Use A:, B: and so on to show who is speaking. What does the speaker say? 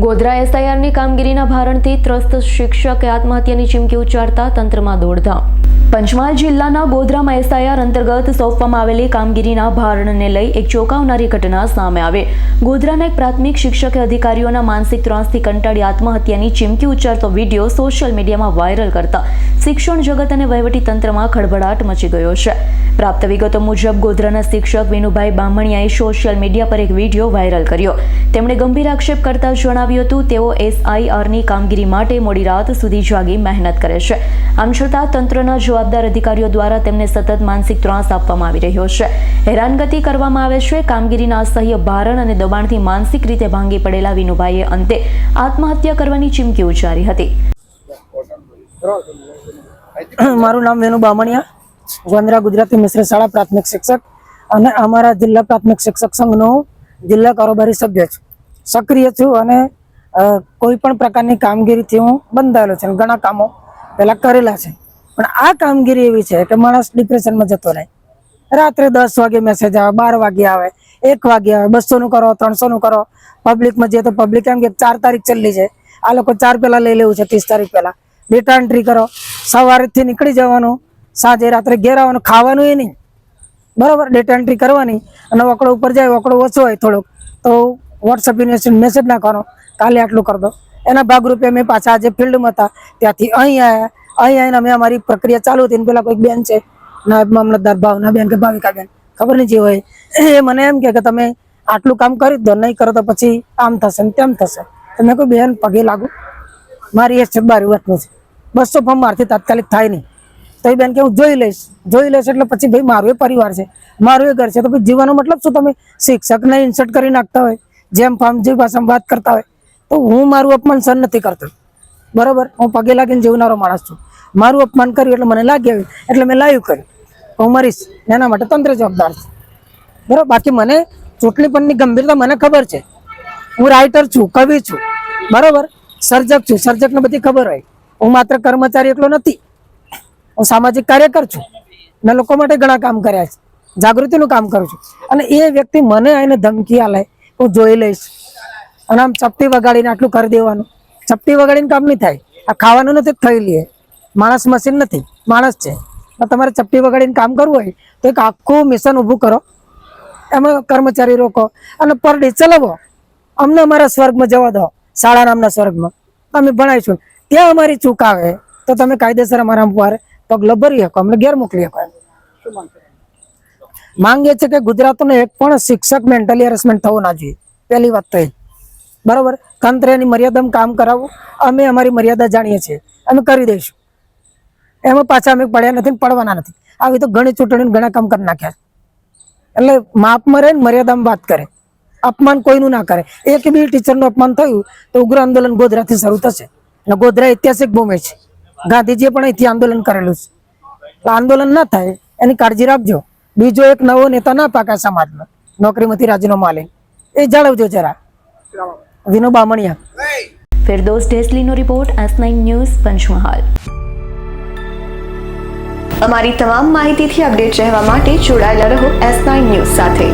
A: ગોધરા એસઆઈઆરની કામગીરીના ભારણથી ત્રસ્ત શિક્ષકે આત્મહત્યાની ચીમકી ઉચ્ચારતા તંત્રમાં દોડધામ. પંચમહાલ જિલ્લાના ગોધરામાં એસઆઈઆર અંતર્ગત સોંપવામાં આવેલી કામગીરીના ભારણને લઈ એક ચોંકાવનારી ઘટના સામે આવી. ગોધરાના એક પ્રાથમિક શિક્ષકે અધિકારીઓના માનસિક ત્રાસથી કંટાળી આત્મહત્યાની ચીમકી ઉચ્ચારતો વીડિયો સોશિયલ મીડિયામાં વાયરલ કરતા શિક્ષણ જગત અને વહીવટી તંત્રમાં ખળભળાટ મચી ગયો છે. પ્રાપ્ત વિગતો મુજબ, ગોધરાના શિક્ષક વિનુભાઈ બામણિયાએ સોશિયલ મીડિયા પર એક વીડિયો વાયરલ કર્યો. તેમણે ગંભીર આક્ષેપ કરતા જણાવ્યું હતું, તેઓ એસઆઈઆરની કામગીરી માટે મોડી રાત સુધી જાગી મહેનત કરે છે. આમ છતાં તંત્રના જવાબદાર અધિકારીઓ દ્વારા તેમને સતત માનસિક ત્રાસ આપવામાં આવી રહ્યો છે. હેરાનગતિ કરવામાં આવે છે. કામગીરીના અસહ્ય ભારણ અને દબાણથી માનસિક રીતે ભાંગી પડેલા વિનુભાઈએ અંતે આત્મહત્યા કરવાની ચીમકી ઉચ્ચારી હતી.
B: મારું નામ વેનુ બામણિયા ગોંદરા ગુજરાતી મિશ્ર શાળા પ્રાથમિક શિક્ષક અને અમારા જિલ્લા પ્રાથમિક શિક્ષક સંઘનો જિલ્લા કારોબારી સભ્ય છું. સક્રિય છું અને કોઈ પણ પ્રકારની કામગીરીથી હું બંધાયેલો છે ઘણા કામો પહેલાં કરેલા છે. પણ આ કામગીરી એવી છે કે માણસ ડિપ્રેશનમાં જતો રહે. રાત્રે દસ વાગે મેસેજ આવે, બાર વાગે આવે, એક વાગે આવે, બસોનું કરો, ત્રણસોનું કરો. પબ્લિકમાં જઈએ તો પબ્લિક એમ કે ચાર તારીખ ચાલી છે. આ લોકો ચાર પહેલાં લઈ લેવું છે, ત્રીસ તારીખ પહેલાં. ડેટા એન્ટ્રી કરો. સવારેથી નીકળી જવાનું. સાંજે, રાત્રે ઘેર આવવાનું. ખાવાનું એ નહીં. બરાબર? ડેટા એન્ટ્રી કરવાની. અને વકડો ઉપર જાય વકડો ઓછો હોય થોડોક. તો વોટ્સઅપ યુનિવર્સિટી મેસેજ નાખવાનો કાલે આટલું કરી દો. એના ભાગરૂપે અમે પાછા આજે ફિલ્ડમાં હતા. ત્યાંથી અહીં આવ્યા અહીં આવીને અમે અમારી પ્રક્રિયા ચાલુ હતી પેલા કોઈક બેન છે. નાયબ મામલતદાર ભાવના બેન કે ભાવિકા બેન. ખબર નહીં જે હોય. એ મને એમ કે તમે આટલું કામ કરી દો, નહીં કરો તો પછી આમ થશે ને તેમ થશે. તમે કોઈ બેન, પગે લાગુ. મારી એ છે બારી વાતનું છે. બસો ફોર્મ મારથી તાત્કાલિક થાય નહીં. તો એ બેન કે, હું જોઈ લઈશ. જોઈ લઈશ એટલે પછી ભાઈ મારું એ પરિવાર છે. મારું એ ઘર છે. તો ભાઈ જીવવાનો મતલબ શું? તમે શિક્ષકને ઇન્સર્ટ કરી નાખતા હોય. જેમ ફામજી ભાષામાં વાત કરતા હોય, તો હું મારું અપમાન સહન નથી કરતો. બરાબર? હું પગે લાગીને જીવનારો માણસ છું. મારું અપમાન કર્યું એટલે મને લાગી આવ્યું એટલે મેં લાઈવ કર્યું. હું મરીશ, એના માટે તંત્ર જવાબદાર છે. બરાબર? બાકી મને ચૂંટણી પણની ગંભીરતા મને ખબર છે. હું રાઇટર છું, કવિ છું. બરાબર? સર્જક છું. સર્જકને બધી ખબર હોય. હું માત્ર કર્મચારી એકલો નથી. હું સામાજિક કાર્યકર છું. મેં લોકો માટે ઘણા કામ કર્યા છે. જાગૃતિનું કામ કરું છું. અને એ વ્યક્તિ મને આવીને ધમકી આલે હું જોઈ લઈશ. અને આમ ચપટી વગાડીને આટલું કરી દેવાનું. ચપટી વગાડીને કામ નહીં થાય. આ ખાવાનું નથી થઈ લઈએ. માણસ મશીન નથી, માણસ છે. તમારે ચપટી વગાડીને કામ કરવું હોય તો એક આખું મિશન ઊભું કરો. એમાં કર્મચારી રોકો. અને પર ડે ચલાવો. અમને અમારા સ્વર્ગમાં જવા દો. શાળા નામના સ્વર્ગમાં. અમે ભણાવીશું. ત્યાં અમારી ચૂક આવે તો તમે કાયદેસર અમારા પર પગલો ભરી શકો. અમને ઘેર મોકલી શકો એમ. માંગ છે કે ગુજરાતનો એક પણ શિક્ષક મેન્ટલી હેરેસમેન્ટ થવો ના જોઈએ. પહેલી વાત તો એ બરાબર? તંત્ર એની મર્યાદામાં કામ કરાવવું અમે અમારી મર્યાદા જાણીએ છીએ. અમે કરી દઈશું. એમાં પાછા અમે પડ્યા નથી પડવાના નથી. આવી તો ઘણી ચૂંટણીને ઘણા કામ કરી નાખ્યા એટલે માપમાં રહે ને મર્યાદામાં વાત કરે. અપમાન કોઈનું ના કરે. એક બી ટીચરનું અપમાન થયું તો ઉગ્ર આંદોલન ગોધરાથી શરૂ થશે. અને ગોધરા ઐતિહાસિક ભૂમિ છે. ગાંધીજીએ પણ અહીંથી આંદોલન કરેલું છે. આંદોલન ના થાય, એની કાળજી રાખજો. બીજો એક નવો નેતા ના પાકા સમાજમાં નોકરીમાંથી રાજીનામું આલે. એ જાળવજો જરા. Vino Bamaniya.
A: Firdos ઢેસલીનો report S nine news Panchmahal.
C: અમારી તમામ માહિતીથી અપડેટ રહેવા માટે જોડાયેલા રહો એસ નાઇન ન્યૂઝ સાથે.